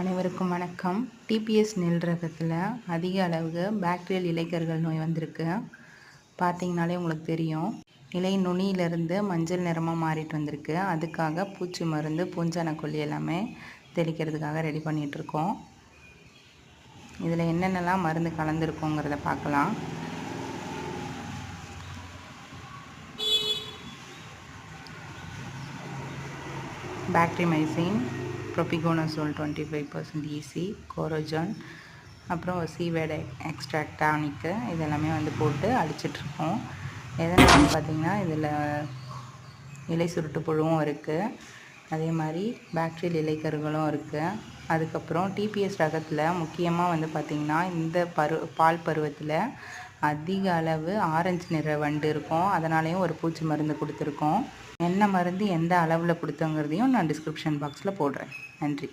அனைவருக்கும் வணக்கம். டிபிஎஸ் நெல் ரகத்தில் அதிக அளவு பாக்டீரியல் இலைக்கர்கள் நோய் வந்திருக்கு. பார்த்தீங்கனாலே உங்களுக்கு தெரியும். இலை நுனியிலிருந்து மஞ்சள் நிறமாக மாறிட்டு வந்திருக்கு. அதுக்காக பூச்சி மருந்து பூஞ்சான கொல்லி எல்லாமே தெளிக்கிறதுக்காக ரெடி பண்ணிகிட்ருக்கோம் இதில் என்னென்னலாம் மருந்து கலந்துருக்கோங்கிறத பார்க்கலாம். Bactrimycin propiconazole twenty five percent EC கோரோஜான் அப்புறம் சீவேட் எக்ஸ்ட்ராக்ட் டானிக்கு இதெல்லாமே வந்து போட்டு அடிச்சிட்ருக்கோம். எதனால் பார்த்திங்கன்னா இதில் இலை சுருட்டு புழுவும் இருக்குது அதே மாதிரி பேக்டீரியல் இலைக்கருகளும் இருக்குது அதுக்கப்புறம் டிபிஎஸ் ரகத்தில் முக்கியமாக வந்து பார்த்திங்கன்னா இந்த பரு பால் பருவத்தில் அதிக அளவு ஆரஞ்சு நிற வண்டு இருக்கும். அதனாலேயும் ஒரு பூச்சி மருந்து கொடுத்துருக்கோம். என்ன மருந்து எந்த அளவில் கொடுத்தோங்கிறதையும் நான் டிஸ்கிரிப்ஷன் பாக்ஸில் போடுறேன். நன்றி.